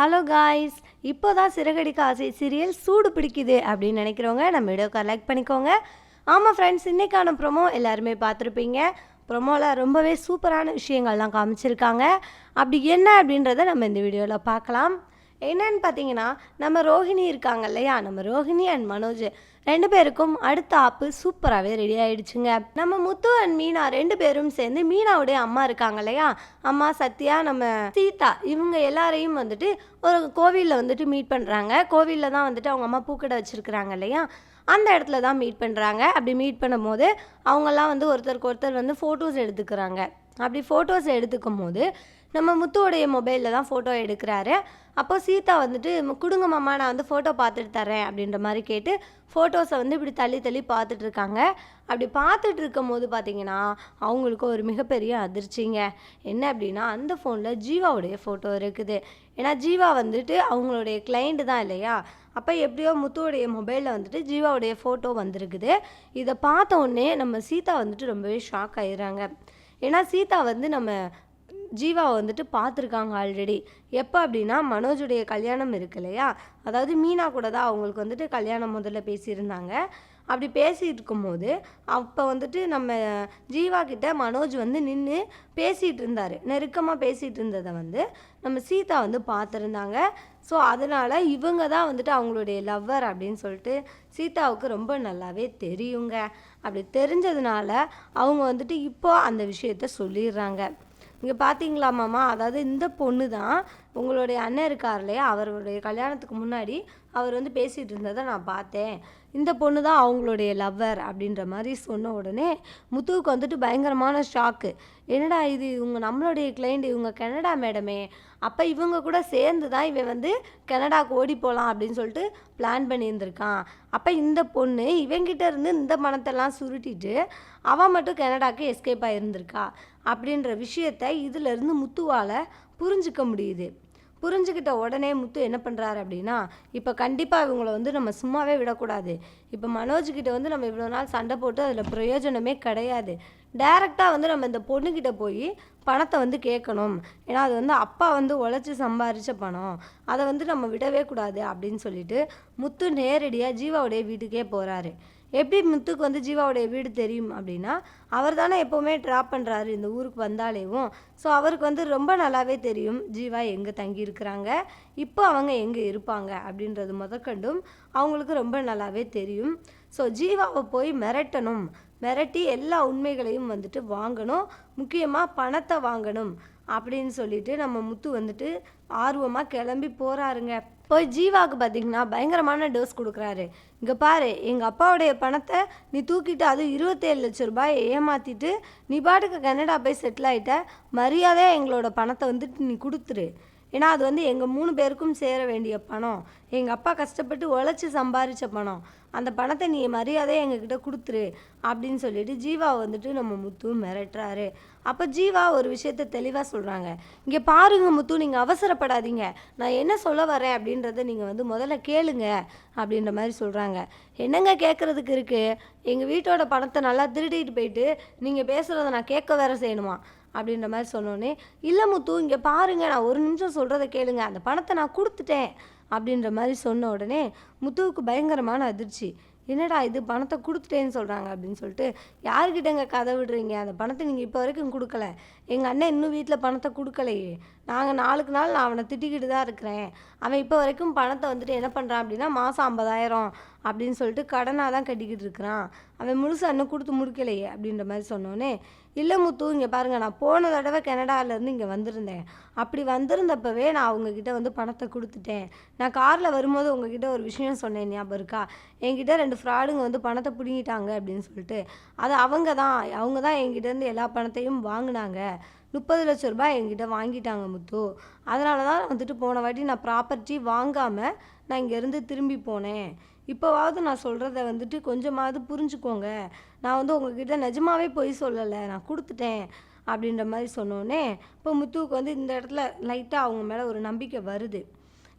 Hello guys இப்போ தான் சிறகடிக்க ஆசை சீரியல் சூடு பிடிக்குது அப்படின்னு நினைக்கிறவங்க நம்ம வீடியோக்கு லைக் பண்ணிக்கோங்க. ஆமாம் ஃப்ரெண்ட்ஸ் இன்றைக்கான ப்ரோமோ எல்லாருமே பார்த்துருப்பீங்க. ப்ரொமோவில் ரொம்பவே சூப்பரான விஷயங்கள்லாம் காமிச்சிருக்காங்க. அப்படி என்ன அப்படின்றத நம்ம இந்த வீடியோவில் பார்க்கலாம். என்னன்னு பார்த்தீங்கன்னா நம்ம ரோஹிணி இருக்காங்க இல்லையா? நம்ம ரோஹிணி அண்ட் மனோஜ். ரெண்டு பேருக்கும் அடுத்த ஆப்பு சூப்பராகவே ரெடி ஆயிடுச்சுங்க. நம்ம முத்து அண்ட் மீனா ரெண்டு பேரும் சேர்ந்து மீனாவுடைய அம்மா இருக்காங்க இல்லையா? அம்மா சத்யா நம்ம சீதா இவங்க எல்லாரையும் வந்துட்டு ஒரு கோவிலில் வந்துட்டு மீட் பண்ணுறாங்க கோவிலில் தான் வந்துட்டு அவங்க அம்மா பூக்கடை வச்சுருக்குறாங்க இல்லையா? அந்த இடத்துல தான் மீட் பண்ணுறாங்க அப்படி மீட் பண்ணும்போது அவங்கெல்லாம் வந்து ஒருத்தருக்கு ஒருத்தர் வந்து ஃபோட்டோஸ் எடுத்துக்கிறாங்க. அப்படி ஃபோட்டோஸ் எடுத்துக்கும் போது நம்ம முத்துவோடைய மொபைலில் தான் ஃபோட்டோ எடுக்கிறாரு. அப்போ சீதா வந்துட்டு குடுங்க கொடுங்க மாமா நான் வந்து ஃபோட்டோ பார்த்துட்டு தரேன் அப்படின்ற மாதிரி கேட்டு ஃபோட்டோஸை வந்து இப்படி தள்ளி தள்ளி பார்த்துட்ருக்காங்க அப்படி பார்த்துட்டு இருக்கும் போது பார்த்தீங்கன்னா அவங்களுக்கு ஒரு மிகப்பெரிய அதிர்ச்சிங்க. என்ன அப்படின்னா அந்த ஃபோனில் ஜீவாவுடைய ஃபோட்டோ இருக்குது. ஏன்னா ஜீவா வந்துட்டு அவங்களுடைய கிளைண்ட்டு தான் இல்லையா? அப்போ எப்படியோ முத்துவோடைய மொபைலில் வந்துட்டு ஜீவாவுடைய ஃபோட்டோ வந்திருக்குது. இதை பார்த்த உடனே நம்ம சீதா வந்துட்டு ரொம்பவே ஷாக் ஆயிடுறாங்க. ஏன்னா சீதா வந்து நம்ம ஜீவாவை வந்துட்டு பார்த்துருக்காங்க ஆல்ரெடி எப்போ அப்படின்னா மனோஜுடைய கல்யாணம் இருக்கு இல்லையா? அதாவது மீனா கூட தான் அவங்களுக்கு வந்துட்டு கல்யாணம் முதல்ல பேசியிருந்தாங்க. அப்படி பேசிகிட்டு இருக்கும்போது அப்போ வந்துட்டு நம்ம ஜீவா கிட்ட மனோஜ் வந்து நின்று பேசிகிட்டு இருந்தார். நெருக்கமாக பேசிகிட்டு இருந்ததை வந்து நம்ம சீதா வந்து பார்த்துருந்தாங்க. ஸோ அதனால் இவங்க தான் வந்துட்டு அவங்களுடைய லவ்வர் அப்படின்னு சொல்லிட்டு சீதாவுக்கு ரொம்ப நல்லாவே தெரியுங்க. அப்படி தெரிஞ்சதுனால அவங்க வந்துட்டு இப்போ அந்த விஷயத்த சொல்லிடுறாங்க. இங்கே பார்த்தீங்களா மாமா? அதாவது இந்த பொண்ணு தான் உங்களுடைய அண்ணன் இருக்கார் இல்லையா அவருடைய கல்யாணத்துக்கு முன்னாடி அவர் வந்து பேசிகிட்டு இருந்ததை நான் பார்த்தேன். இந்த பொண்ணு தான் அவங்களுடைய லவ்வர் அப்படின்ற மாதிரி சொன்ன உடனே முத்துவுக்கு வந்துட்டு பயங்கரமான ஷாக்கு என்னடா இது இவங்க நம்மளுடைய கிளைண்ட் இவங்க கனடா மேடமே அப்போ இவங்க கூட சேர்ந்து தான் இவன் வந்து கனடாவுக்கு ஓடி போகலாம் அப்படின்னு சொல்லிட்டு பிளான் பண்ணியிருந்திருக்கான். அப்போ இந்த பொண்ணு இவங்கிட்ட இருந்து இந்த மனத்தெல்லாம் சுருட்டிட்டு அவன் மட்டும் கனடாவுக்கு எஸ்கேப் ஆகியிருந்திருக்கா அப்படின்ற விஷயத்த இதிலிருந்து முத்துவால் புரிஞ்சுக்க முடியுது. புரிஞ்சுக்கிட்ட உடனே முத்து என்ன பண்ணுறாரு அப்படின்னா இப்போ கண்டிப்பாக இவங்கள வந்து நம்ம சும்மாவே விடக்கூடாது. இப்போ மனோஜ்கிட்ட வந்து நம்ம இவ்வளோ நாள் சண்டை போட்டு அதில் பிரயோஜனமே கிடையாது. டைரெக்டாக வந்து நம்ம இந்த பொண்ணுக்கிட்ட போய் பணத்தை வந்து கேட்கணும். ஏன்னா அது வந்து அப்பா வந்து உழைச்சி சம்பாரித்த பணம். அதை வந்து நம்ம விடவே கூடாது அப்படின்னு சொல்லிட்டு முத்து நேரடியாக ஜீவாவுடைய வீட்டுக்கே போகிறாரு எப்படி முத்துக்கு வந்து ஜீவாவுடைய வீடு தெரியும் அப்படின்னா அவர் தானே எப்போவுமே ட்ராப் பண்ணுறாரு இந்த ஊருக்கு வந்தாலேவும். ஸோ அவருக்கு வந்து ரொம்ப நல்லாவே தெரியும் ஜீவா எங்கே தங்கி இருக்கிறாங்க இப்போ அவங்க எங்கே இருப்பாங்க அப்படின்றது முதற்கண்டும் அவங்களுக்கு ரொம்ப நல்லாவே தெரியும். ஸோ ஜீவாவை போய் மிரட்டணும். மிரட்டி எல்லா உண்மைகளையும் வந்துட்டு வாங்கணும். முக்கியமாக பணத்தை வாங்கணும். அப்படின்னு சொல்லிட்டு நம்ம முத்து வந்துட்டு ஆர்வமாக கிளம்பி போகிறாருங்க போய் ஜீவாவுக்கு பார்த்தீங்கன்னா பயங்கரமான டோஸ் கொடுக்குறாரு. இங்கே பாரு எங்கள் அப்பாவுடைய பணத்தை நீ தூக்கிட்டு அது இருபத்தேழு லட்ச ரூபாயை ஏமாற்றிட்டு நீ பாட்டுக்கு கனடா போய் செட்டில் ஆகிட்ட மரியாதையாக எங்களோட பணத்தை வந்துட்டு நீ கொடுத்துரு. ஏன்னா அது வந்து எங்கள் மூணு பேருக்கும் சேர வேண்டிய பணம். எங்கள் அப்பா கஷ்டப்பட்டு உழைச்சி சம்பாரித்த பணம். அந்த பணத்தை நீ மரியாதையை எங்ககிட்ட கொடுத்துரு அப்படின்னு சொல்லிட்டு ஜீவா வந்துட்டு நம்ம முத்து மிரட்டுறாரு. அப்போ ஜீவா ஒரு விஷயத்த தெளிவாக சொல்கிறாங்க இங்கே பாருங்க முத்து நீங்கள் அவசரப்படாதீங்க. நான் என்ன சொல்ல வரேன் அப்படின்றத நீங்கள் வந்து முதல்ல கேளுங்க அப்படின்ற மாதிரி சொல்கிறாங்க என்னங்க கேட்குறதுக்கு இருக்குது எங்கள் வீட்டோட பணத்தை நல்லா திருடிட்டு போயிட்டு நீங்கள் பேசுகிறத நான் கேட்க வேற செய்யணுமா? அப்படின்ற மாதிரி சொன்னோன்னே இல்லை முத்து இங்கே பாருங்கள் நான் ஒரு நிமிஷம் சொல்கிறத கேளுங்க. அந்த பணத்தை நான் கொடுத்துட்டேன். அப்படின்ற மாதிரி சொன்ன உடனே முத்துவுக்கு பயங்கரமான அதிர்ச்சி. என்னடா இது? பணத்தை கொடுத்துட்டேன்னு சொல்கிறாங்க அப்படின்னு சொல்லிட்டு யாருக்கிட்டங்க கதை விடுறீங்க? அந்த பணத்தை நீங்கள் இப்போ வரைக்கும் கொடுக்கல. எங்கள் அண்ணன் இன்னும் வீட்டில் பணத்தை கொடுக்கலையே. நாங்கள் நாளுக்கு நாள் நான் அவனை திட்டிக்கிட்டு தான் இருக்கிறேன். அவன் இப்போ வரைக்கும் பணத்தை வந்துட்டு என்ன பண்ணுறான் அப்படின்னா மாதம் ஐம்பதாயிரம் அப்படின்னு சொல்லிட்டு கடனாக தான் கட்டிக்கிட்டு இருக்கிறான். அவன் முழுசாக இன்னும் கொடுத்து முடிக்கலையே அப்படின்ற மாதிரி சொன்னோன்னே இல்லை முத்து இங்கே பாருங்கள் நான் போன தடவை கனடாவிலேருந்து இங்கே வந்திருந்தேன். அப்படி வந்திருந்தப்பவே நான் அவங்கக்கிட்ட வந்து பணத்தை கொடுத்துட்டேன். நான் காரில் வரும்போது உங்ககிட்ட ஒரு விஷயம் சொன்னேன் ஞாபகம் இருக்கா? என்கிட்ட ரெண்டு ஃப்ராடுங்க வந்து பணத்தை பிடுங்கிட்டாங்க அப்படின்னு சொல்லிட்டு அது அவங்க தான் அவங்க தான் என்கிட்டேருந்து எல்லா பணத்தையும் வாங்கினாங்க. முப்பது லட்ச ரூபாய் என்கிட்ட வாங்கிட்டாங்க முத்து. அதனால தான் வந்துட்டு போன வாட்டி நான் ப்ராப்பர்ட்டி வாங்காமல் நான் இங்கேருந்து திரும்பி போனேன். இப்போவாவது நான் சொல்கிறத வந்துட்டு கொஞ்சமாவது புரிஞ்சுக்கோங்க. நான் வந்து உங்ககிட்ட நிஜமாவே போய் சொல்லலை நான் கொடுத்துட்டேன் அப்படின்ற மாதிரி சொன்னோன்னே இப்போ முத்துவுக்கு வந்து இந்த இடத்துல லைட்டாக அவங்க மேலே ஒரு நம்பிக்கை வருது.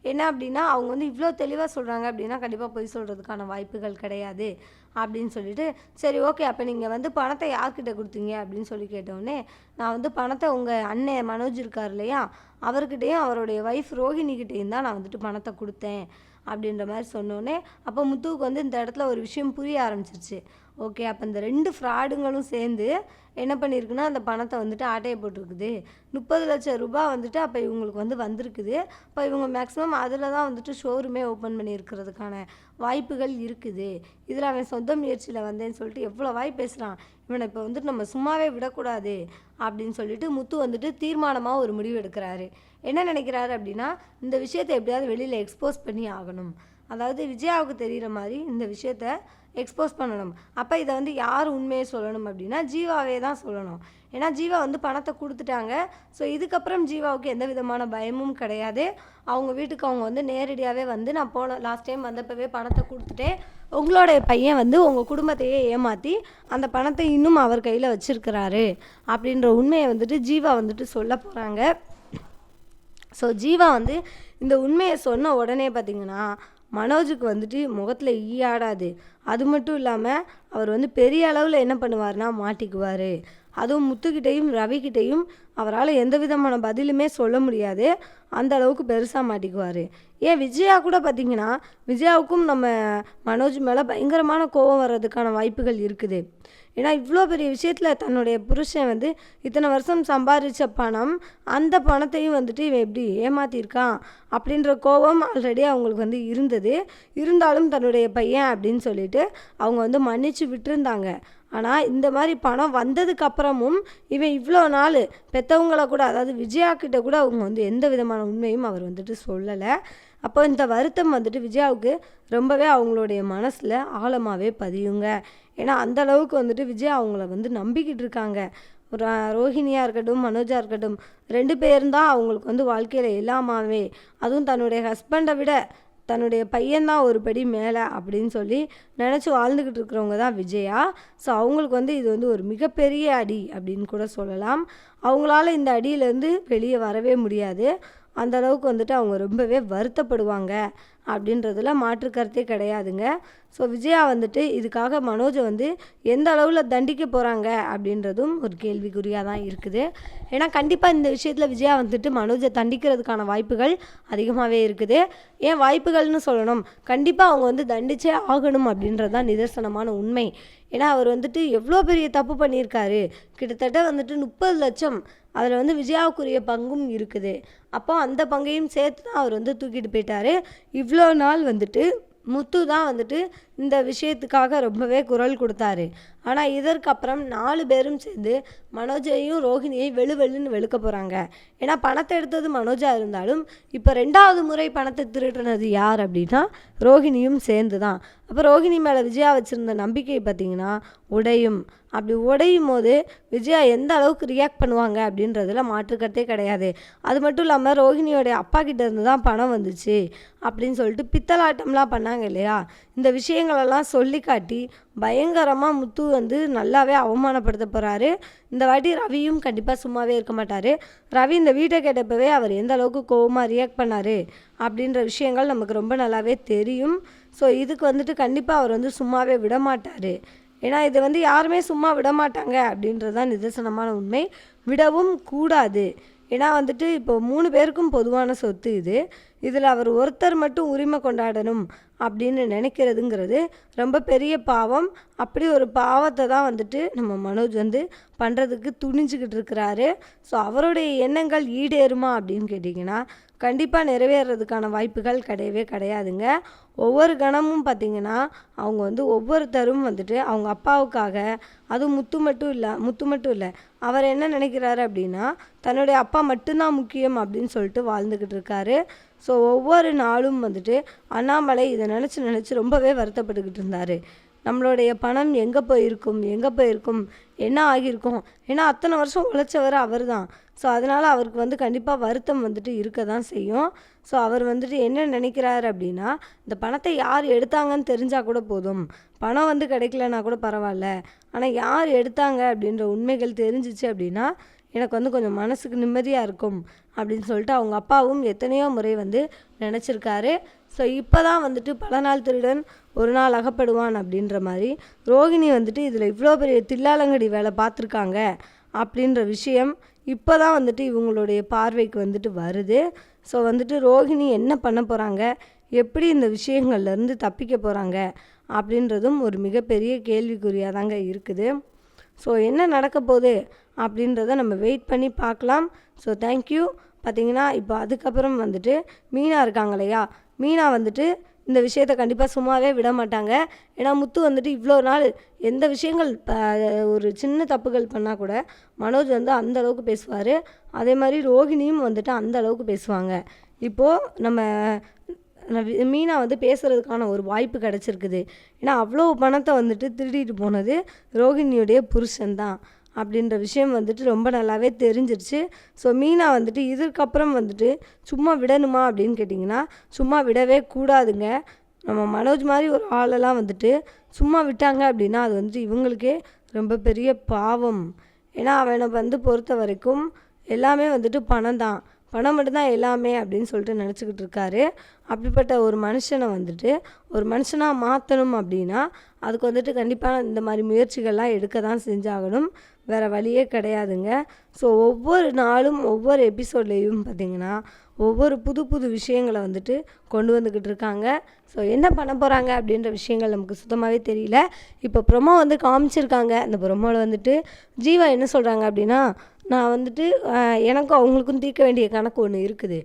என்ன அப்படின்னா அவங்க வந்து இவ்வளோ தெளிவாக சொல்கிறாங்க அப்படின்னா கண்டிப்பாக பொய் சொல்கிறதுக்கான வாய்ப்புகள் கிடையாது அப்படின்னு சொல்லிட்டு சரி ஓகே அப்போ நீங்கள் வந்து பணத்தை யார்கிட்ட கொடுத்தீங்க அப்படின்னு சொல்லி கேட்டோடனே நான் வந்து பணத்தை உங்கள் அண்ணன் மனோஜ் இருக்கார் இல்லையா? அவர்கிட்டையும் அவருடைய ஒய்ஃப் ரோஹிணிகிட்டையும் தான் நான் வந்துட்டு பணத்தை கொடுத்தேன் அப்படின்ற மாதிரி சொன்னோடனே அப்போ முத்துவுக்கு வந்து இந்த இடத்துல ஒரு விஷயம் புரிய ஆரம்பிச்சிருச்சு. ஓகே அப்போ இந்த ரெண்டு ஃப்ராடுங்களும் சேர்ந்து என்ன பண்ணியிருக்குன்னா அந்த பணத்தை வந்துட்டு ஆட்டையை போட்டிருக்குது. முப்பது லட்சம் ரூபாய் வந்துட்டு அப்போ இவங்களுக்கு வந்து வந்திருக்குது. இப்போ இவங்க மேக்ஸிமம் அதில் தான் வந்துட்டு ஷோரூமே ஓப்பன் பண்ணியிருக்கிறதுக்கான வாய்ப்புகள் இருக்குது. இதில் அவன் சொந்த முயற்சியில் வந்தேன்னு சொல்லிட்டு எவ்வளோ வாய் பேசுகிறான் இவனை இப்போ வந்துட்டு நம்ம சும்மாவே விடக்கூடாது அப்படின்னு சொல்லிட்டு முத்து வந்துட்டு தீர்மானமாக ஒரு முடிவு எடுக்கிறாரு. என்ன நினைக்கிறாரு அப்படின்னா இந்த விஷயத்தை எப்படியாவது வெளியில் எக்ஸ்போஸ் பண்ணி ஆகணும். அதாவது விஜயாவுக்கு தெரிகிற மாதிரி இந்த விஷயத்த எக்ஸ்போஸ் பண்ணணும். அப்போ இதை வந்து யார் உண்மையை சொல்லணும் அப்படின்னா ஜீவாவே தான் சொல்லணும். ஏன்னா ஜீவா வந்து பணத்தை கொடுத்துட்டாங்க. ஸோ இதுக்கப்புறம் ஜீவாவுக்கு எந்த விதமான பயமும் கிடையாது. அவங்க வீட்டுக்கு அவங்க வந்து நேரடியாகவே வந்து நான் போன லாஸ்ட் டைம் வந்தப்பவே பணத்தை கொடுத்துட்டேன். உங்களோடைய பையன் வந்து உங்கள் குடும்பத்தையே ஏமாற்றி அந்த பணத்தை இன்னும் அவர் கையில் வச்சுருக்கிறாரு அப்படின்ற உண்மையை வந்துட்டு ஜீவா வந்துட்டு சொல்ல போகிறாங்க ஸோ ஜீவா வந்து இந்த உண்மையை சொன்ன உடனே பார்த்திங்கன்னா மனோஜுக்கு வந்துட்டு முகத்தில் ஈயாடாது அது மட்டும் இல்லாமல் அவர் வந்து பெரிய அளவில் என்ன பண்ணுவார்னா மாட்டிக்குவார். அதுவும் முத்துக்கிட்டேயும் ரவிக்கிட்டையும் அவரால் எந்த விதமான பதிலுமே சொல்ல முடியாது. அந்த அளவுக்கு பெருசாக மாட்டிக்குவார். ஏன் விஜயா கூட பார்த்தீங்கன்னா விஜயாவுக்கும் நம்ம மனோஜ் மேலே பயங்கரமான கோபம் வர்றதுக்கான வாய்ப்புகள் இருக்குது. ஏன்னா இவ்வளோ பெரிய விஷயத்தில் தன்னுடைய புருஷன் வந்து இத்தனை வருஷம் சம்பாதிச்ச பணம் அந்த பணத்தையும் வந்துட்டு இவன் எப்படி ஏமாத்தியிருக்கான் அப்படின்ற கோபம் ஆல்ரெடி அவங்களுக்கு வந்து இருந்தது. இருந்தாலும் தன்னுடைய பையன் அப்படின்னு சொல்லிட்டு அவங்க வந்து மன்னிச்சு விட்டுருந்தாங்க. ஆனால் இந்த மாதிரி பணம் வந்ததுக்கப்புறமும் இவன் இவ்வளோ நாள் பெற்றவங்கள கூட அதாவது விஜயாக்கிட்ட கூட அவங்க வந்து எந்த விதமான உண்மையும் அவர் வந்துட்டு சொல்லலை. அப்போ இந்த வருத்தம் வந்துட்டு விஜயாவுக்கு ரொம்பவே அவங்களுடைய மனசில் ஆழமாகவே பதியுங்க. ஏன்னா அந்த அளவுக்கு வந்துட்டு விஜயா அவங்கள வந்து நம்பிக்கிட்டு இருக்காங்க. ஒரு ரோஹிணியாக இருக்கட்டும் மனோஜா இருக்கட்டும் ரெண்டு பேரும் தான் அவங்களுக்கு வந்து வாழ்க்கையில் எல்லாமாவே. அதுவும் தன்னுடைய ஹஸ்பண்டை விட தன்னுடைய பையன்தான் ஒரு படி மேலே அப்படின்னு சொல்லி நினச்சி வாழ்ந்துக்கிட்டு இருக்கிறவங்க தான் விஜயா. ஸோ அவங்களுக்கு வந்து இது வந்து ஒரு மிகப்பெரிய அடி அப்படின்னு கூட சொல்லலாம். அவங்களால இந்த அடியிலேருந்து வெளியே வரவே முடியாது. அந்த அளவுக்கு வந்துட்டு அவங்க ரொம்பவே வருத்தப்படுவாங்க அப்படின்றதுல மாற்று கருத்தே கிடையாதுங்க. ஸோ விஜயா வந்துட்டு இதுக்காக மனோஜை வந்து எந்த அளவில் தண்டிக்க போகிறாங்க அப்படின்றதும் ஒரு கேள்விக்குறியாக தான் இருக்குது. ஏன்னா கண்டிப்பாக இந்த விஷயத்தில் விஜயா வந்துட்டு மனோஜை தண்டிக்கிறதுக்கான வாய்ப்புகள் அதிகமாகவே இருக்குது. ஏன் வாய்ப்புகள்னு சொல்லணும். கண்டிப்பாக அவங்க வந்து தண்டிச்சே ஆகணும் அப்படின்றது தான் நிதர்சனமான உண்மை. ஏன்னா அவர் வந்துட்டு எவ்வளோ பெரிய தப்பு பண்ணியிருக்காரு. கிட்டத்தட்ட வந்துட்டு முப்பது லட்சம் அதில் வந்து விஜயாவுக்குரிய பங்கும் இருக்குது. அப்போ அந்த பங்கையும் சேர்த்து தான் அவர் வந்து தூக்கிட்டு போயிட்டார். இவ்வளோ நாள் வந்துட்டு முத்து தான் வந்துட்டு இந்த விஷயத்துக்காக ரொம்பவே குரல் கொடுத்தாரு. ஆனால் இதற்கப்புறம் நாலு பேரும் சேர்ந்து மனோஜையும் ரோஹிணியையும் வெளு வெளுன்னு வெளுக்க போகிறாங்க ஏன்னா பணத்தை எடுத்தது மனோஜா இருந்தாலும் இப்போ ரெண்டாவது முறை பணத்தை திருடுனது யார் அப்படின்னா ரோஹிணியும் சேர்ந்து தான் அப்போ ரோஹிணி மேலே விஜயா வச்சுருந்த நம்பிக்கை பார்த்தீங்கன்னா உடையும். அப்படி உடையும் போது விஜயா எந்த அளவுக்கு ரியாக்ட் பண்ணுவாங்க அப்படின்றதுல மாற்றுக்கட்டே கிடையாது. அது மட்டும் இல்லாமல் ரோஹிணியோடைய அப்பா கிட்டேருந்து தான் பணம் வந்துச்சு அப்படின்னு சொல்லிட்டு பித்தலாட்டம்லாம் பண்ணாங்க இல்லையா? இந்த விஷயங்களெல்லாம் சொல்லி காட்டி பயங்கரமாக முத்து வந்து நல்லாவே அவமானப்படுத்த போகிறாரு இந்த வாட்டி ரவியும் கண்டிப்பாக சும்மாவே இருக்க மாட்டார். ரவி இந்த வீட்டை கேட்டப்பவே அவர் எந்த அளவுக்கு கோபமாக ரியாக்ட் பண்ணார் அப்படின்ற விஷயங்கள் நமக்கு ரொம்ப நல்லாவே தெரியும். ஸோ இதுக்கு வந்துட்டு கண்டிப்பாக அவர் வந்து சும்மாவே விட மாட்டார் ஏன்னா இது வந்து யாருமே சும்மா விட மாட்டாங்க அப்படின்றது தான் நிதர்சனமான உண்மை. விடவும் கூடாது. ஏன்னா வந்துட்டு இப்போ மூணு பேருக்கும் பொதுவான சொத்து இது. இதில் அவர் ஒருத்தர் மட்டும் உரிமை கொண்டாடணும் அப்படின்னு நினைக்கிறதுங்கிறது ரொம்ப பெரிய பாவம். அப்படி ஒரு பாவத்தை தான் வந்துட்டு நம்ம மனோஜ் வந்து பண்ணுறதுக்கு துணிஞ்சுக்கிட்டு இருக்கிறாரு. ஸோ அவருடைய எண்ணங்கள் ஈடேறுமா அப்படின்னு கேட்டிங்கன்னா கண்டிப்பாக நிறைவேறதுக்கான வாய்ப்புகள் கிடையவே கிடையாதுங்க. ஒவ்வொரு கணமும் பார்த்திங்கன்னா அவங்க வந்து ஒவ்வொருத்தரும் வந்துட்டு அவங்க அப்பாவுக்காக அதுவும் முத்து மட்டும் இல்லை முத்து மட்டும் இல்லை அவர் என்ன நினைக்கிறாரு அப்படின்னா தன்னுடைய அப்பா மட்டும்தான் முக்கியம் அப்படின்னு சொல்லிட்டு வாழ்ந்துக்கிட்டு இருக்காரு. ஸோ ஒவ்வொரு நாளும் வந்துட்டு அண்ணாமலை இதை நினச்சி நினச்சி ரொம்பவே வருத்தப்பட்டுக்கிட்டு இருந்தார். நம்மளுடைய பணம் எங்கே போயிருக்கும்? எங்கே போயிருக்கும்? என்ன ஆகியிருக்கும்? ஏன்னா அத்தனை வருஷம் உழைச்சவர் அவர் தான் ஸோ அதனால் அவருக்கு வந்து கண்டிப்பாக வருத்தம் வந்துட்டு இருக்க தான் செய்யும். ஸோ அவர் வந்துட்டு என்ன நினைக்கிறார் அப்படின்னா இந்த பணத்தை யார் எடுத்தாங்கன்னு தெரிஞ்சால் கூட போதும். பணம் வந்து கிடைக்கலனா கூட பரவாயில்ல. ஆனால் யார் எடுத்தாங்க அப்படின்ற உண்மைகள் தெரிஞ்சிச்சு அப்படின்னா எனக்கு வந்து கொஞ்சம் மனசுக்கு நிம்மதியாக இருக்கும் அப்படின்னு சொல்லிட்டு அவங்க அப்பாவும் எத்தனையோ முறை வந்து நினச்சிருக்காரு. ஸோ இப்போ தான் வந்துட்டு பல நாள் திருடன் ஒரு நாள் அகப்படுவான் அப்படின்ற மாதிரி ரோகிணி வந்துட்டு இதில் இவ்வளோ பெரிய தில்லாலங்கடி வேலை பார்த்துருக்காங்க அப்படின்ற விஷயம் இப்போ தான் வந்துட்டு இவங்களுடைய பார்வைக்கு வந்துட்டு வருது. ஸோ வந்துட்டு ரோகிணி என்ன பண்ண போகிறாங்க எப்படி இந்த விஷயங்கள்லேருந்து தப்பிக்க போகிறாங்க அப்படின்றதும் ஒரு மிகப்பெரிய கேள்விக்குறியாக தாங்க இருக்குது. ஸோ என்ன நடக்க போகுது அப்படின்றத நம்ம வெயிட் பண்ணி பார்க்கலாம். ஸோ தேங்க்யூ பார்த்தீங்கன்னா இப்போ அதுக்கப்புறம் வந்துட்டு மீனா இருக்காங்க இல்லையா? மீனா வந்துட்டு இந்த விஷயத்த கண்டிப்பாக சும்மாவே விட மாட்டாங்க. ஏன்னா முத்து வந்துட்டு இவ்வளோ நாள் எந்த விஷயங்கள் ஒரு சின்ன தப்புகள் பண்ணால் கூட மனோஜ் வந்து அந்த அளவுக்கு பேசுவார். அதே மாதிரி ரோகிணியும் வந்துட்டு அந்த அளவுக்கு பேசுவாங்க. இப்போது நம்ம மீனா வந்து பேசுகிறதுக்கான ஒரு வாய்ப்பு கிடச்சிருக்குது. ஏன்னா அவ்வளோ பணத்தை வந்துட்டு திருடிட்டு போனது ரோகிணியுடைய புருஷன்தான் அப்படின்ற விஷயம் வந்துட்டு ரொம்ப நல்லாவே தெரிஞ்சிருச்சு. ஸோ மீனா வந்துட்டு இதுக்கப்புறம் வந்துட்டு சும்மா விடணுமா அப்படின்னு கேட்டிங்கன்னா சும்மா விடவே கூடாதுங்க. நம்ம மனோஜ் மாதிரி ஒரு ஆளெல்லாம் வந்துட்டு சும்மா விட்டாங்க அப்படின்னா அது வந்துட்டு இவங்களுக்கே ரொம்ப பெரிய பாவம். ஏன்னா அவனை வந்து பொறுத்த வரைக்கும் எல்லாமே வந்துட்டு பணம் தான். பணம் மட்டும்தான் எல்லாமே அப்படின்னு சொல்லிட்டு நினச்சிக்கிட்டு இருக்காரு. அப்படிப்பட்ட ஒரு மனுஷனை வந்துட்டு ஒரு மனுஷனாக மாற்றணும் அப்படின்னா அதுக்கு வந்துட்டு கண்டிப்பாக இந்த மாதிரி முயற்சிகள்லாம் எடுக்க தான் செஞ்சாகணும். வேறு வழியே கிடையாதுங்க. ஸோ ஒவ்வொரு நாளும் ஒவ்வொரு எபிசோட்லேயும் பார்த்திங்கன்னா ஒவ்வொரு புது புது விஷயங்களை வந்துட்டு கொண்டு வந்துக்கிட்டு இருக்காங்க. ஸோ என்ன பண்ண போகிறாங்க அப்படின்ற விஷயங்கள் நமக்கு சுத்தமாகவே தெரியல. இப்போ ப்ரொமோ வந்து காமிச்சிருக்காங்க. அந்த ப்ரொமோவில் வந்துட்டு ஜீவா என்ன சொல்கிறாங்க அப்படின்னா நான் வந்துட்டு எனக்கும் அவங்களுக்கும் தீர்க்க வேண்டிய கணக்கு ஒன்று இருக்குது.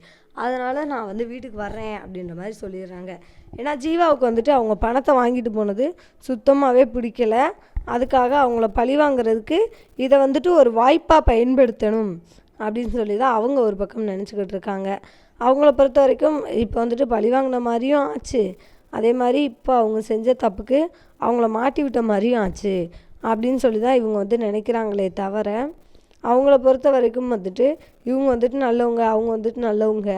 அதனால் நான் வந்து வீட்டுக்கு வர்றேன் அப்படின்ற மாதிரி சொல்லிடுறாங்க. ஏன்னா ஜீவாவுக்கு வந்துட்டு அவங்க பணத்தை வாங்கிட்டு போனது சுத்தமாகவே பிடிக்கல. அதுக்காக அவங்கள பழி வாங்குறதுக்கு இதை வந்துட்டு ஒரு வாய்ப்பாக பயன்படுத்தணும் அப்படின்னு சொல்லி தான் அவங்க ஒரு பக்கம் நினச்சிக்கிட்டு இருக்காங்க. அவங்கள பொறுத்த வரைக்கும் இப்போ வந்துட்டு பழி வாங்கின மாதிரியும் ஆச்சு. அதே மாதிரி இப்போ அவங்க செஞ்ச தப்புக்கு அவங்கள மாட்டி விட்ட மாதிரியும் ஆச்சு அப்படின்னு சொல்லி தான் இவங்க வந்து நினைக்கிறாங்களே தவிர அவங்கள பொறுத்த வரைக்கும் வந்துட்டு இவங்க வந்துட்டு நல்லவங்க அவங்க வந்துட்டு நல்லவங்க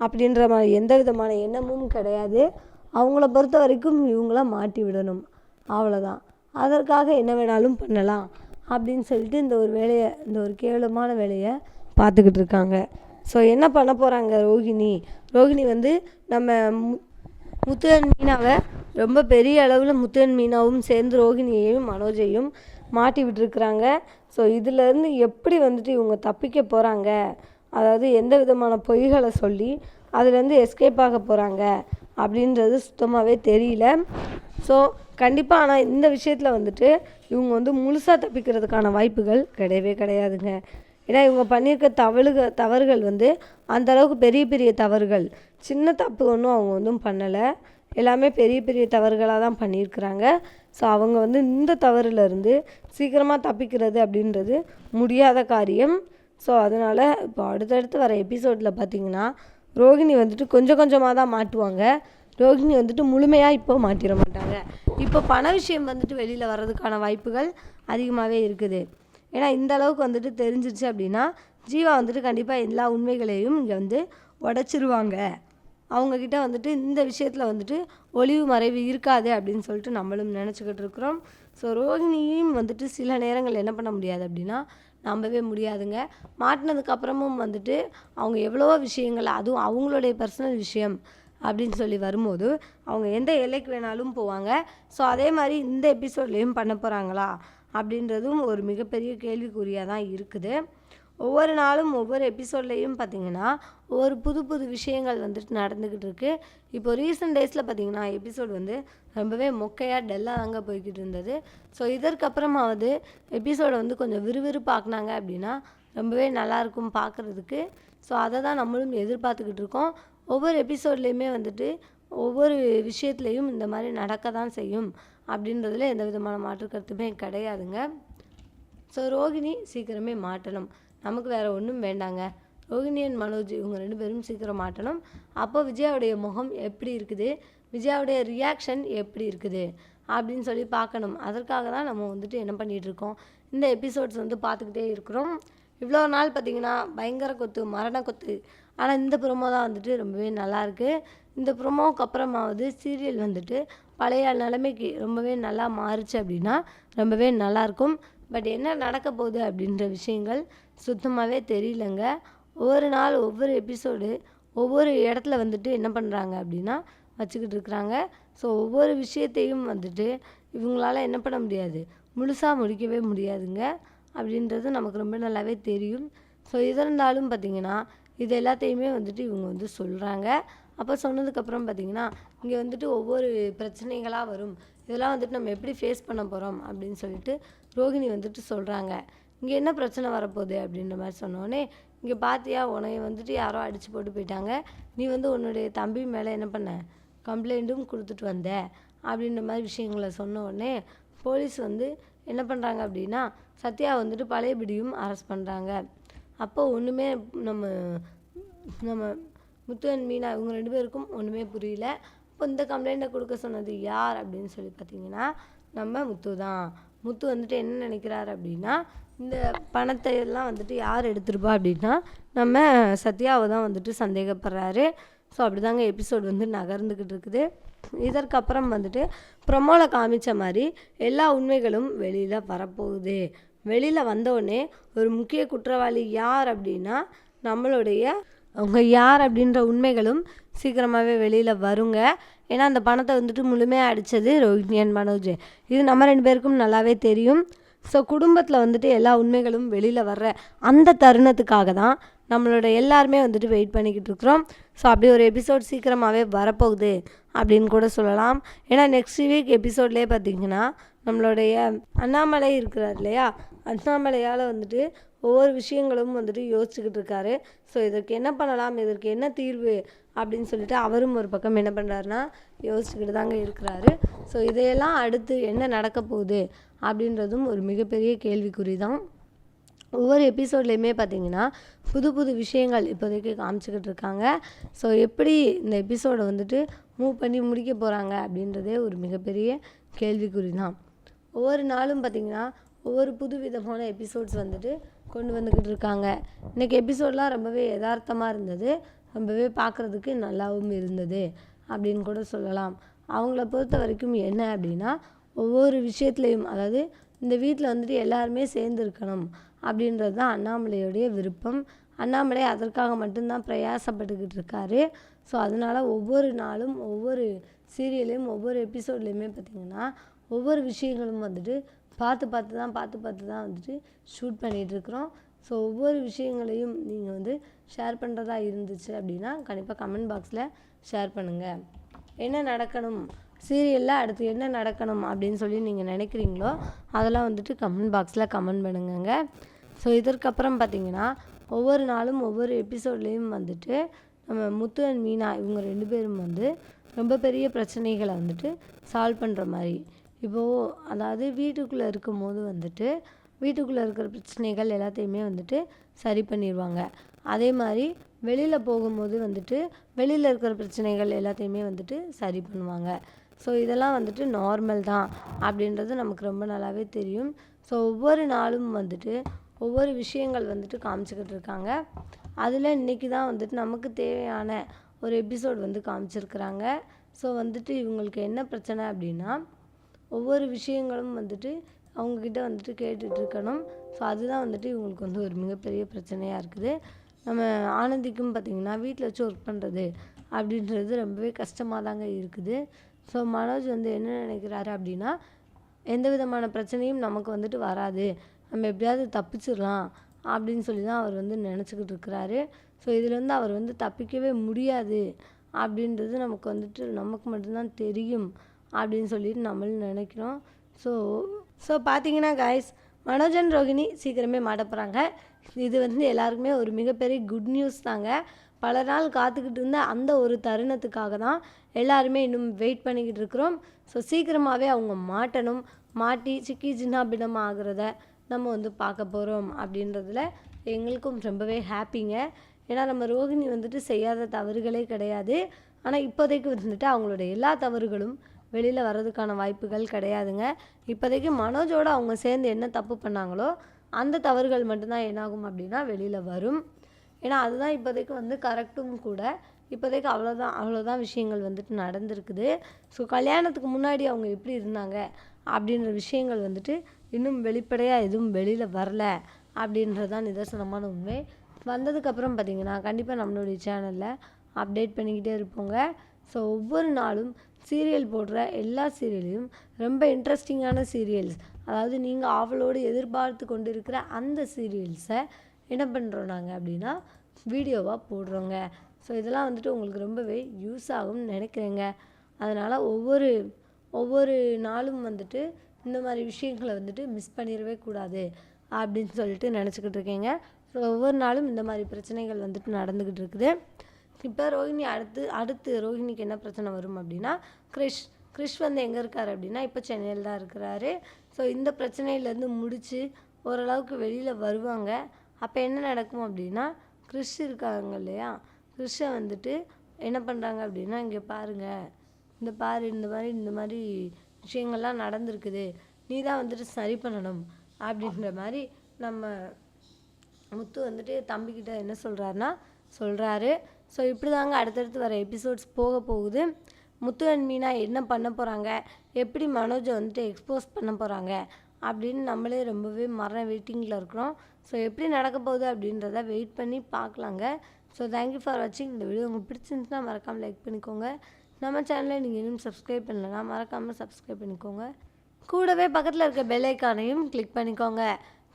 அப்படின்ற மாதிரி எந்த விதமான எண்ணமும் கிடையாது. அவங்கள பொறுத்த வரைக்கும் இவங்கள மாட்டி விடணும். அவ்வளோதான் அதற்காக என்ன வேணாலும் பண்ணலாம் அப்படின்னு சொல்லிட்டு இந்த ஒரு வேலையை இந்த ஒரு கேவலமான வேலையை பார்த்துக்கிட்டு இருக்காங்க. ஸோ என்ன பண்ண போகிறாங்க ரோகிணி ரோகிணி வந்து நம்ம மு- முத்துவன் மீனாவை ரொம்ப பெரிய அளவில் முத்துவன் மீனாவும் சேர்ந்து ரோகிணியையும் மனோஜையும் மாட்டி விட்டுருக்குறாங்க. ஸோ இதிலேருந்து எப்படி வந்துட்டு இவங்க தப்பிக்க போகிறாங்க அதாவது எந்த விதமான பொய்களை சொல்லி அதுலேருந்து எஸ்கேப் ஆக போகிறாங்க அப்படின்றது சுத்தமாகவே தெரியல. ஸோ கண்டிப்பாக ஆனால் இந்த விஷயத்தில் வந்துட்டு இவங்க வந்து முழுசாக தப்பிக்கிறதுக்கான வாய்ப்புகள் கிடையவே கிடையாதுங்க. ஏன்னா இவங்க பண்ணியிருக்க தவறுக தவறுகள் வந்து அந்த அளவுக்கு பெரிய பெரிய தவறுகள். சின்ன தப்பு ஒன்றும் அவங்க ஒன்றும் பண்ணலை. எல்லாமே பெரிய பெரிய தவறுகளாக தான் பண்ணியிருக்கிறாங்க. ஸோ அவங்க வந்து இந்த தவறுலேருந்து சீக்கிரமாக தப்பிக்கிறது அப்படின்றது முடியாத காரியம். ஸோ அதனால் இப்போ அடுத்தடுத்து வர எபிசோடில் பார்த்திங்கன்னா ரோகிணி வந்துட்டு கொஞ்சம் கொஞ்சமாக தான் மாட்டுவாங்க. ரோகிணி வந்துட்டு முழுமையாக இப்போ மாட்டிட மாட்டாங்க. இப்போ பண விஷயம் வந்துட்டு வெளியில் வர்றதுக்கான வாய்ப்புகள் அதிகமாகவே இருக்குது. ஏன்னா இந்த அளவுக்கு வந்துட்டு தெரிஞ்சிருச்சு அப்படின்னா ஜீவா வந்துட்டு கண்டிப்பாக எல்லா உண்மைகளையும் இங்கே வந்து உடச்சிருவாங்க. அவங்கக்கிட்ட வந்துட்டு இந்த விஷயத்தில் வந்துட்டு ஒளிவு மறைவு இருக்காது அப்படின்னு சொல்லிட்டு நம்மளும் நினச்சிக்கிட்டு இருக்கிறோம். ஸோ ரோஹிணியும் வந்துட்டு சில நேரங்கள் என்ன பண்ண முடியாது அப்படின்னா நம்பவே முடியாதுங்க. மாட்டினதுக்கப்புறமும் வந்துட்டு அவங்க எவ்வளவோ விஷயங்கள் அதுவும் அவங்களுடைய பர்சனல் விஷயம் அப்படின்னு சொல்லி வரும்போது அவங்க எந்த எல்லைக்கு வேணாலும் போவாங்க. ஸோ அதே மாதிரி இந்த எபிசோட்லேயும் பண்ண போகிறாங்களா அப்படின்றதும் ஒரு மிகப்பெரிய கேள்விக்குறியாக தான் இருக்குது. ஒவ்வொரு நாளும் ஒவ்வொரு எபிசோட்லேயும் பார்த்தீங்கன்னா ஒவ்வொரு புது புது விஷயங்கள் வந்துட்டு நடந்துக்கிட்டு இருக்குது இப்போ ரீசெண்ட் டேஸில் பார்த்திங்கன்னா எபிசோட் வந்து ரொம்பவே மொக்கையாக டல்லாக தாங்க போய்கிட்டு இருந்தது. ஸோ இதற்கப்புறமாவது எபிசோடை வந்து கொஞ்சம் விறுவிறுப்பாக்குனாங்க அப்படின்னா ரொம்பவே நல்லாயிருக்கும் பார்க்குறதுக்கு. ஸோ அதை தான் நம்மளும் எதிர்பார்த்துக்கிட்டு இருக்கோம். ஒவ்வொரு எபிசோட்லேயுமே வந்துட்டு ஒவ்வொரு விஷயத்துலேயும் இந்த மாதிரி நடக்க தான் செய்யும் அப்படின்றதுல எந்த விதமான மாற்று கருத்துமே கிடையாதுங்க. ஸோ ரோகிணி சீக்கிரமே மாட்டணும். நமக்கு வேறு ஒன்றும் வேண்டாங்க. ரோகிணி அண்ட் மனோஜ் இவங்க ரெண்டு பேரும் சீக்கிரம் மாட்டணும். அப்போ விஜயாவுடைய முகம் எப்படி இருக்குது? விஜயாவுடைய ரியாக்ஷன் எப்படி இருக்குது? அப்படின்னு சொல்லி பார்க்கணும். அதற்காக தான் நம்ம வந்துட்டு என்ன பண்ணிகிட்ருக்கோம் இந்த எபிசோட்ஸ் வந்து பார்த்துக்கிட்டே இருக்கிறோம். இவ்வளோ நாள் பார்த்தீங்கன்னா பயங்கர கொத்து மரண கொத்து ஆனால் இந்த ப்ரோமோ தான் வந்துட்டு ரொம்பவே நல்லாயிருக்கு இந்த ப்ரோமோவுக்கு அப்புறமாவது சீரியல் வந்துட்டு பழைய நிலைமைக்கு ரொம்பவே நல்லா மாறுச்சு அப்படின்னா ரொம்பவே நல்லாயிருக்கும் பட் என்ன நடக்க போகுது அப்படின்ற விஷயங்கள் சுத்தமாகவே தெரியலங்க. ஒவ்வொரு நாள் ஒவ்வொரு எபிசோடு ஒவ்வொரு இடத்துல வந்துட்டு என்ன பண்ணுறாங்க அப்படின்னா வச்சுக்கிட்டு இருக்கிறாங்க. ஸோ ஒவ்வொரு விஷயத்தையும் வந்துட்டு இவங்களால என்ன பண்ண முடியாது. முழுசாக முடிக்கவே முடியாதுங்க. அப்படின்றது நமக்கு ரொம்ப நல்லாவே தெரியும். ஸோ இருந்தாலும் பார்த்திங்கன்னா இது எல்லாத்தையுமே வந்துட்டு இவங்க வந்து சொல்கிறாங்க அப்போ சொன்னதுக்கப்புறம் பார்த்திங்கன்னா இங்கே வந்துட்டு ஒவ்வொரு பிரச்சனைகளாக வரும். இதெல்லாம் வந்துட்டு நம்ம எப்படி ஃபேஸ் பண்ண போகிறோம் அப்படின்னு சொல்லிட்டு ரோகிணி வந்துட்டு சொல்கிறாங்க இங்கே என்ன பிரச்சனை வரப்போகுது அப்படின்ற மாதிரி சொன்னோடனே இங்கே பார்த்தியா உனையை வந்துட்டு யாரோ அடித்து போட்டு போயிட்டாங்க. நீ வந்து உன்னுடைய தம்பி மேலே என்ன பண்ண? கம்ப்ளைண்ட்டும் கொடுத்துட்டு வந்த அப்படின்ற மாதிரி விஷயங்களை சொன்ன உடனே போலீஸ் வந்து என்ன பண்ணுறாங்க அப்படின்னா சத்யா வந்துட்டு பழையபடியும் அரெஸ்ட் பண்ணுறாங்க அப்போ ஒன்றுமே நம்ம நம்ம முத்து அண்ட் மீனா இவங்க ரெண்டு பேருக்கும் ஒன்றுமே புரியல. இப்போ இந்த கம்ப்ளைண்ட்டை கொடுக்க சொன்னது யார் அப்படின்னு சொல்லி பார்த்தீங்கன்னா நம்ம முத்து தான். முத்து வந்துட்டு என்ன நினைக்கிறாரு அப்படின்னா இந்த பணத்தை எல்லாம் வந்துட்டு யார் எடுத்துருப்பா அப்படின்னா நம்ம சத்யாவை தான் வந்துட்டு சந்தேகப்படுறாரு. ஸோ அப்படி தாங்க எபிசோட் வந்து நகர்ந்துக்கிட்டு இருக்குது. இதற்கப்புறம் வந்துட்டு ப்ரொமோவில் காமிச்ச மாதிரி எல்லா உண்மைகளும் வெளியில் வரப்போகுது. வெளியில் வந்தோடனே ஒரு முக்கிய குற்றவாளி யார் அப்படின்னா நம்மளுடைய அவங்க யார் அப்படின்ற உண்மைகளும் சீக்கிரமாகவே வெளியில் வருங்க. ஏன்னா அந்த பணத்தை வந்துட்டு முழுமையாக அடித்தது ரோஹிணி அண்ட் மனோஜ். இது நம்ம ரெண்டு பேருக்கும் நல்லாவே தெரியும். ஸோ குடும்பத்தில் வந்துட்டு எல்லா உண்மைகளும் வெளியில் வர்ற அந்த தருணத்துக்காக தான் நம்மளோட எல்லாருமே வந்துட்டு வெயிட் பண்ணிக்கிட்டு இருக்கிறோம். ஸோ அப்படி ஒரு எபிசோட் சீக்கிரமாகவே வரப்போகுது அப்படின்னு கூட சொல்லலாம். ஏன்னா நெக்ஸ்ட் வீக் எபிசோட்லேயே பார்த்திங்கன்னா நம்மளுடைய அண்ணாமலை இருக்கிறார் இல்லையா? அண்ணாமலையால் வந்துட்டு ஒவ்வொரு விஷயங்களும் வந்துட்டு யோசிச்சுக்கிட்டு இருக்காரு. ஸோ இதற்கு என்ன பண்ணலாம்? இதற்கு என்ன தீர்வு? அப்படின்னு சொல்லிட்டு அவரும் ஒரு பக்கம் என்ன பண்ணுறாருன்னா யோசிச்சுக்கிட்டு தாங்க இருக்கிறாரு. ஸோ இதையெல்லாம் அடுத்து என்ன நடக்க போகுது? அப்படின்றதும் ஒரு மிகப்பெரிய கேள்விக்குறி தான் ஒவ்வொரு எபிசோட்லேயுமே பார்த்தீங்கன்னா புது புது விஷயங்கள் இப்போதைக்கு காமிச்சிக்கிட்டு இருக்காங்க. ஸோ எப்படி இந்த எபிசோடை வந்துட்டு மூவ் பண்ணி முடிக்க போகிறாங்க அப்படின்றதே ஒரு மிகப்பெரிய கேள்விக்குறி தான் ஒவ்வொரு நாளும் பார்த்திங்கன்னா ஒவ்வொரு புது விதமான எபிசோட்ஸ் வந்துட்டு கொண்டு வந்துக்கிட்டு இருக்காங்க. இன்றைக்கி எபிசோட்லாம் ரொம்பவே யதார்த்தமாக இருந்தது. ரொம்பவே பார்க்குறதுக்கு நல்லாவும் இருந்தது அப்படின்னு கூட சொல்லலாம். அவங்கள பொறுத்த வரைக்கும் என்ன அப்படின்னா ஒவ்வொரு விஷயத்துலையும் அதாவது இந்த வீட்டில் வந்துட்டு எல்லாருமே சேர்ந்து இருக்கணும் அப்படின்றது தான் அண்ணாமலையுடைய விருப்பம். அண்ணாமலை அதற்காக மட்டும்தான் பிரயாசப்பட்டுக்கிட்டு இருக்காரு. ஸோ அதனால் ஒவ்வொரு நாளும் ஒவ்வொரு சீரியலையும் ஒவ்வொரு எபிசோட்லேயுமே பார்த்திங்கன்னா ஒவ்வொரு விஷயங்களும் வந்துட்டு பார்த்து பார்த்து தான் பார்த்து பார்த்து தான் வந்துட்டு ஷூட் பண்ணிகிட்ருக்குறோம் ஸோ ஒவ்வொரு விஷயங்களையும் நீங்கள் வந்து ஷேர் பண்ணுறதா இருந்துச்சு அப்படின்னா கண்டிப்பாக கமெண்ட் பாக்ஸில் ஷேர் பண்ணுங்கள் என்ன நடக்கணும்? சீரியலில் அடுத்து என்ன நடக்கணும் அப்படின்னு சொல்லி நீங்கள் நினைக்கிறீங்களோ அதெல்லாம் வந்துட்டு கமெண்ட் பாக்ஸில் கமெண்ட் பண்ணுங்கங்க. ஸோ இதற்கப்புறம் பார்த்தீங்கன்னா ஒவ்வொரு நாளும் ஒவ்வொரு எபிசோட்லேயும் வந்துட்டு நம்ம முத்து அண்ட் மீனா இவங்க ரெண்டு பேரும் வந்து ரொம்ப பெரிய பிரச்சனைகளை வந்துட்டு சால்வ் பண்ணுற மாதிரி இப்போது அதாவது வீட்டுக்குள்ளே இருக்கும்போது வந்துட்டு வீட்டுக்குள்ளே இருக்கிற பிரச்சனைகள் எல்லாத்தையுமே வந்துட்டு சரி பண்ணிடுவாங்க அதே மாதிரி வெளியில் போகும்போது வந்துட்டு வெளியில் இருக்கிற பிரச்சனைகள் எல்லாத்தையுமே வந்துட்டு சரி பண்ணுவாங்க. ஸோ இதெல்லாம் வந்துட்டு நார்மல் தான் அப்படின்றது நமக்கு ரொம்ப நல்லாவே தெரியும். ஸோ ஒவ்வொரு நாளும் வந்துட்டு ஒவ்வொரு விஷயங்கள் வந்துட்டு காமிச்சிக்கிட்டு இருக்காங்க. அதில் இன்றைக்கி தான் வந்துட்டு நமக்கு தேவையான ஒரு எபிசோட் வந்து காமிச்சிருக்கிறாங்க. ஸோ வந்துட்டு இவங்களுக்கு என்ன பிரச்சனை அப்படின்னா ஒவ்வொரு விஷயங்களும் வந்துட்டு அவங்கக்கிட்ட வந்துட்டு கேட்டுட்ருக்கணும். ஸோ அதுதான் வந்துட்டு இவங்களுக்கு வந்து ஒரு மிகப்பெரிய பிரச்சனையாக இருக்குது. நம்ம ஆனந்திக்கும் பார்த்திங்கன்னா வீட்டில் வச்சு ஒர்க் பண்ணுறது அப்படின்றது ரொம்பவே கஷ்டமாக தாங்க இருக்குது. ஸோ மனோஜ் வந்து என்ன நினைக்கிறாரு அப்படின்னா எந்த விதமான பிரச்சனையும் நமக்கு வந்துட்டு வராது. நம்ம எப்படியாவது தப்பிச்சிடலாம் அப்படின்னு சொல்லி தான் அவர் வந்து நினச்சிக்கிட்டு இருக்கிறாரு. ஸோ இதுலேருந்து அவர் வந்து தப்பிக்கவே முடியாது அப்படின்றது நமக்கு வந்துட்டு நமக்கு மட்டும்தான் தெரியும். அப்படின்னு சொல்லிட்டு நம்மளும் நினைக்கிறோம். ஸோ ஸோ பார்த்தீங்கன்னா காய்ஸ் மனோஜன் ரோகிணி சீக்கிரமே மாட்ட போகிறாங்க இது வந்து எல்லாருக்குமே ஒரு மிகப்பெரிய குட் நியூஸ் தாங்க. பல நாள் காத்துக்கிட்டு இருந்த அந்த ஒரு தருணத்துக்காக தான் எல்லாருமே இன்னும் வெயிட் பண்ணிக்கிட்டு இருக்கிறோம். ஸோ சீக்கிரமாகவே அவங்க மாட்டணும். மாட்டி சிக்கி ஜின்னாபிடம் ஆகிறத நம்ம வந்து பார்க்க போகிறோம் அப்படின்றதுல எங்களுக்கும் ரொம்பவே ஹாப்பிங்க ஏன்னா நம்ம ரோகிணி வந்துட்டு செய்யாத தவறுகளே கிடையாது. ஆனால் இப்போதைக்கு வந்துட்டு அவங்களோட எல்லா தவறுகளும் வெளியில் வர்றதுக்கான வாய்ப்புகள் கிடையாதுங்க. இப்போதைக்கு மனோஜோடு அவங்க சேர்ந்து என்ன தப்பு பண்ணாங்களோ அந்த தவறுகள் மட்டும்தான் என்னாகும் அப்படின்னா வெளியில் வரும். ஏன்னா அதுதான் இப்போதைக்கு வந்து கரெக்டும் கூட. இப்போதைக்கு அவ்வளோதான் அவ்வளோதான் விஷயங்கள் வந்துட்டு நடந்திருக்குது. ஸோ கல்யாணத்துக்கு முன்னாடி அவங்க எப்படி இருந்தாங்க அப்படின்ற விஷயங்கள் வந்துட்டு இன்னும் வெளிப்படையாக எதுவும் வெளியில் வரல அப்படின்றது தான் நிதர்சனமான உண்மை. வந்ததுக்கப்புறம் பார்த்தீங்கன்னா கண்டிப்பாக நம்மளுடைய சேனலில் அப்டேட் பண்ணிக்கிட்டே இருப்போங்க. ஸோ ஒவ்வொரு நாளும் சீரியல் போடுற எல்லா சீரியலையும் ரொம்ப இன்ட்ரெஸ்டிங்கான சீரியல்ஸ் அதாவது நீங்கள் ஆவலோடு எதிர்பார்த்து கொண்டு இருக்கிற அந்த சீரியல்ஸை என்ன பண்ணுறோம் நாங்கள் அப்படின்னா வீடியோவாக போடுறோங்க. ஸோ இதெல்லாம் வந்துட்டு உங்களுக்கு ரொம்பவே யூஸ் ஆகும்னு நினைக்கிறேங்க. அதனால் ஒவ்வொரு ஒவ்வொரு நாளும் வந்துட்டு இந்த மாதிரி விஷயங்களை வந்துட்டு மிஸ் பண்ணிடவே கூடாது அப்படின்னு சொல்லிட்டு நினச்சிக்கிட்டு இருக்கேங்க. ஸோ ஒவ்வொரு நாளும் இந்த மாதிரி பிரச்சனைகள் வந்துட்டு நடந்துக்கிட்டு இருக்குது. இப்போ ரோஹிணி அடுத்து அடுத்து ரோஹிணிக்கு என்ன பிரச்சனை வரும் அப்படின்னா கிரிஷ் கிரிஷ் வந்து எங்கே இருக்கார் அப்படின்னா இப்போ சென்னையில் தான் இருக்கிறாரு. ஸோ இந்த பிரச்சனையிலேருந்து முடித்து ஓரளவுக்கு வெளியில் வருவாங்க. அப்போ என்ன நடக்கும் அப்படின்னா கிறிஷ் இருக்காங்க இல்லையா? கிறிஷை வந்துட்டு என்ன பண்ணுறாங்க அப்படின்னா இங்கே பாருங்கள் இந்த பாரு இந்த மாதிரி இந்த மாதிரி விஷயங்கள்லாம் நடந்திருக்குது. நீ தான் வந்துட்டு சரி பண்ணணும் அப்படின்ற மாதிரி நம்ம முத்து வந்துட்டு தம்பிக்கிட்ட என்ன சொல்கிறாருன்னா சொல்கிறாரு ஸோ இப்படி தாங்க அடுத்தடுத்து வர எபிசோட்ஸ் போக போகுது. முத்து அண்ட் மீனா என்ன பண்ண போகிறாங்க எப்படி மனோஜை வந்துட்டு எக்ஸ்போஸ் பண்ண போகிறாங்க அப்படின்னு நம்மளே ரொம்பவே மரண வெயிட்டிங்கில் இருக்கிறோம். ஸோ எப்படி நடக்க போகுது அப்படின்றத வெயிட் பண்ணி பார்க்கலாங்க. ஸோ தேங்க்யூ ஃபார் வாட்சிங் இந்த வீடியோ உங்களுக்கு பிடிச்சிருந்துச்சுன்னா மறக்காமல் லைக் பண்ணிக்கோங்க. நம்ம சேனலை நீங்கள் இன்னும் சப்ஸ்கிரைப் பண்ணலன்னா மறக்காமல் சப்ஸ்கிரைப் பண்ணிக்கோங்க. கூடவே பக்கத்தில் இருக்க பெல் ஐக்கானையும் கிளிக் பண்ணிக்கோங்க.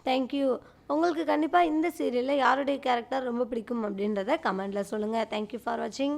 தேங்க்யூ உங்களுக்கு கண்டிப்பாக இந்த சீரியலில் யாருடைய கேரக்டர் ரொம்ப பிடிக்கும் அப்படின்றத கமெண்டில் சொல்லுங்கள் தேங்க்யூ ஃபார் வாட்சிங்